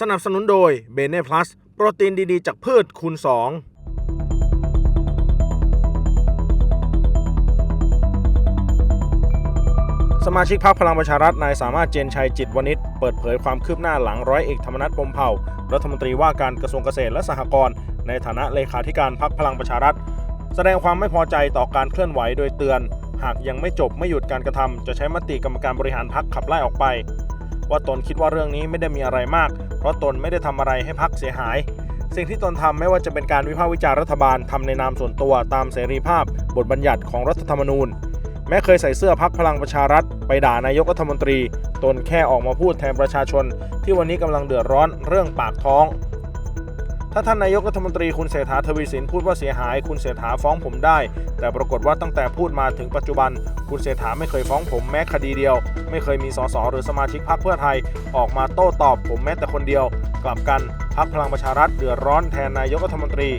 สนับสนุนโดยเบเน่พลัสโปรตีนดีๆ จากพืชคูณ2สมาชิกพรรคพลังประชารัฐนายสามารถเจนชัยจิตวณิชเปิดเผยความคืบหน้าหลังร้อยเอกธรรมนัฐพรมเผ่ารัฐมนตรีว่าการกระทรวงเกษตรและสหกรณ์ในฐานะเลขาธิการพรรคพลังประชารัฐ แสดงความไม่พอใจต่อการเคลื่อนไหวโดยเตือน หากยังไม่จบไม่หยุดการกระทำจะใช้มติกรรมการบริหารพรรคขับไล่ออกไป ว่าตนคิดว่าเรื่องนี้ไม่ได้มีอะไรมาก ราะตนไม่ได้ทำอะไรให้พรรคเสียหาย สิ่งที่ตนทำไม่ว่าจะเป็นการวิพากษ์วิจารณ์รัฐบาลทำในนามส่วนตัวตามเสรีภาพ บทบัญญัติของรัฐธรรมนูญ แม้เคยใส่เสื้อพักพลังประชารัฐ ไปด่านายกรัฐมนตรี ตนแค่ออกมาพูดแทนประชาชน ที่วันนี้กำลังเดือดร้อนเรื่องปากท้อง ถ้าท่านนายกรัฐมนตรีคุณเศรษฐาทวีสินพูดว่าเสียหาย คุณเศรษฐาฟ้องผมได้ แต่ปรากฏว่าตั้งแต่พูดมาถึงปัจจุบัน คุณเศรษฐาไม่เคยฟ้องผมแม้คดีเดียว ไม่เคยมีสสหรือสมาชิกพรรคเพื่อไทย ออกมาโต้ตอบผมแม้แต่คนเดียว กลับกันพรรคพลังประชารัฐเดือดร้อนแทนนายกรัฐมนตรี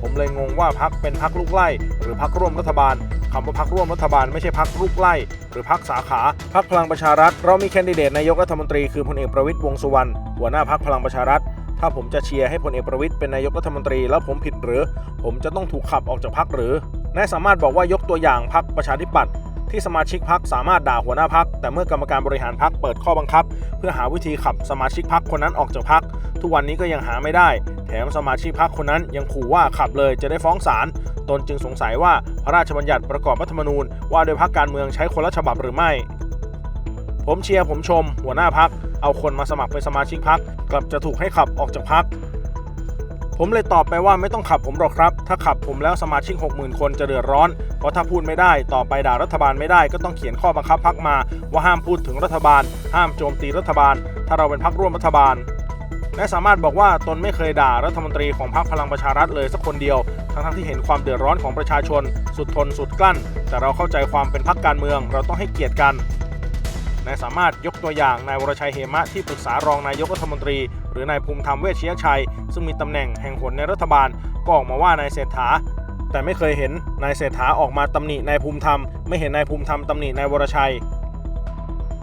ผมเลยงงว่าพักเป็นพักลูกไล่หรือพักร่วมรัฐบาลคำว่าพักร่วมรัฐบาลไม่ใช่พักลูกไล่หรือพักสาขาพักพลังประชารัฐ เรามีแคนดิเดตนายกรัฐมนตรีคือพลเอกประวิตยวงสุวรรณหัวหน้าพักพลังประชารัฐ ถ้าผมจะเชียร์ให้พลเอกประวิตยเป็นนายกรัฐมนตรีแล้วผมผิดหรือ ผมจะต้องถูกขับออกจากพักหรือนายสามารถบอกว่ายกตัวอย่างพักประชาธิปัตย์ที่สมาชิกพักสามารถด่าหัวหน้าพัก แต่เมื่อกรรมการบริหารพักเปิดข้อบังคับ เพื่อหาวิธีขับสมาชิกพักคนนั้นออกจากพัก ทุกวันนี้ก็ยังหาไม่ได้ แถมสมาชิกพักคนนั้นยังขู่ว่าขับเลยจะได้ฟ้องศาลตนจึงสงสัยว่าพระราชบัญญัติประกอบรัฐธรรมนูญว่าโดยพักการเมืองใช้คนละฉบับหรือไม่ ผมเชียร์ผมชม หัวหน้าพัก เอาคนมาสมัครเป็นสมาชิกพักกลับจะถูกให้ขับออกจากพัก ผมเลยตอบไปว่าไม่ต้องขับผมหรอกครับ ถ้าขับผมแล้วสมาชิก 60,000 คนจะเดือดร้อน เพราะถ้าพูดไม่ได้ต่อไปด่ารัฐบาลไม่ได้ก็ต้องเขียนข้อบังคับพักมา ว่าห้ามพูดถึงรัฐบาล ห้ามโจมตีรัฐบาล ถ้าเราเป็นพักร่วมรัฐบาลและสามารถบอกว่าตนไม่เคยด่ารัฐมนตรีของพรรคพลังประชารัฐเลยสักคนเดียว ทั้งๆที่เห็นความเดือดร้อนของประชาชน สุดทนสุดกลั้น แต่เราเข้าใจความเป็นพรรคการเมือง เราต้องให้เกียรติกัน นายสามารถยกตัวอย่างนายวรชัยเหมะที่ปรึกษารองนายกรัฐมนตรี หรือนายภูมิธรรมเวชชยชัย ซึ่งมีตำแหน่งแห่งหนในรัฐบาลก็ออกมาว่านายเศรษฐา แต่ไม่เคยเห็นนายเศรษฐาออกมาตำหนินายภูมิธรรม ไม่เห็นนายภูมิธรรมตำหนินายวรชัย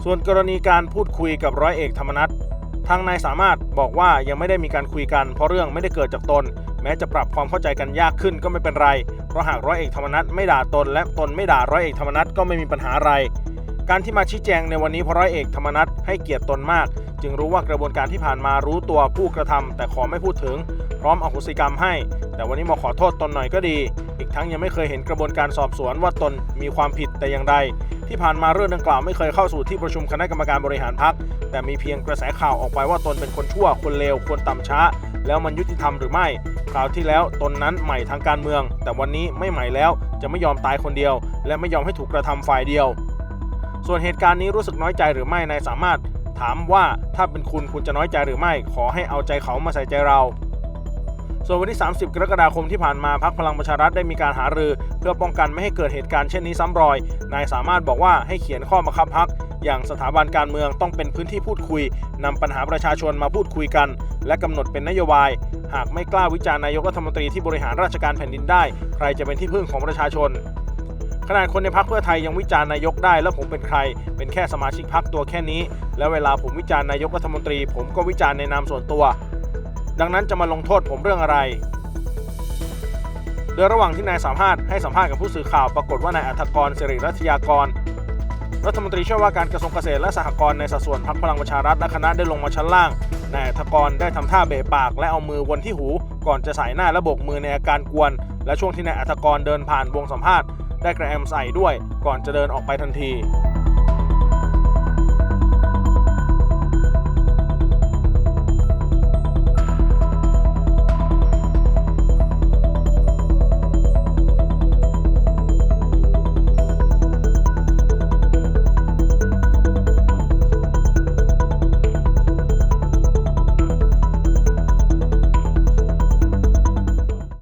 ส่วนกรณีการพูดคุยกับร้อยเอกธรรมนัฐทางนายสามารถบอกว่ายังไม่ได้มีการคุยกัน เพราะเรื่องไม่ได้เกิดจากตน แม้จะปรับความเข้าใจกันยากขึ้นก็ไม่เป็นไร เพราะหากร้อยเอกธรรมนัฐไม่ด่าตน และตนไม่ด่าร้อยเอกธรรมนัฐก็ไม่มีปัญหาอะไร การที่มาชี้แจงในวันนี้พร้อยเอกธรรมนัฐให้เกียรติตนมาก จึงรู้ว่ากระบวนการที่ผ่านมารู้ตัวผู้กระทำแต่ขอไม่พูดถึง พร้อมอโหสิกรรมให้ แต่วันนี้มาขอโทษตนหน่อยก็ดี อีกทั้งยังไม่เคยเห็นกระบวนการสอบสวนว่าตนมีความผิดแต่อย่างใด ที่ผ่านมาเรื่องดังกล่าวไม่เคยเข้าสู่ที่ประชุมคณะกรรมการบริหารพรรคแต่มีเพียงกระแสข่าวออกไปว่าตนเป็นคนชั่วคนเลวคนต่ำช้า แล้วมันยุติธรรมหรือไม่คราวที่แล้วตนนั้นใหม่ทางการเมือง แต่วันนี้ไม่ใหม่แล้วจะไม่ยอมตายคนเดียว และไม่ยอมให้ถูกกระทำฝ่ายเดียว ส่วนเหตุการณ์นี้รู้สึกน้อยใจหรือไม่นายสามารถถามว่าถ้าเป็นคุณคุณจะน้อยใจหรือไม่ ขอให้เอาใจเขามาใส่ใจเรา ส่วนวันที่ 30 กรกฎาคมที่ผ่านมาพักพลังประชารัฐได้มีการหารือ เพื่อป้องกันไม่ให้เกิดเหตุการณ์เช่นนี้ซ้ำรอย นายสามารถบอกว่าให้เขียนข้อบังคับพักอย่างสถาบันการเมืองต้องเป็นพื้นที่พูดคุยนำปัญหาประชาชนมาพูดคุยกัน และกำหนดเป็นนโยบาย หากไม่กล้าวิจารณ์นายกรัฐมนตรีที่บริหารราชการแผ่นดินได้ ใครจะเป็นที่พึ่งของประชาชน ขนาดคนในพักเพื่อไทยยังวิจารณ์นายกได้ แล้วผมเป็นใคร เป็นแค่สมาชิกพักตัวแค่นี้ แล้วเวลาผมวิจารณ์นายกรัฐมนตรี ผมก็วิจารณ์ในนามส่วนตัว ดังนั้นจะมาลงโทษผมเรื่องอะไรโดยระหว่างที่นายสามารถให้สัมภาษณ์กับผู้สื่อข่าวปรากฏว่านายอัธกรสิริรัตยากร รัฐมนตรีช่วยว่าการกระทรวงเกษตรและสหกรณ์ในสัดส่วนพรรคพลังประชารัฐและคณะได้ลงมาชั้นล่างนายอัธกรได้ทำท่าเบะปากและเอามือวนที่หู ก่อนจะสายหน้าและโบกมือในอาการกวน และช่วงที่นายอัธกรเดินผ่านวงสัมภาษณ์ ได้กระแอมใส่ด้วย ก่อนจะเดินออกไปทันที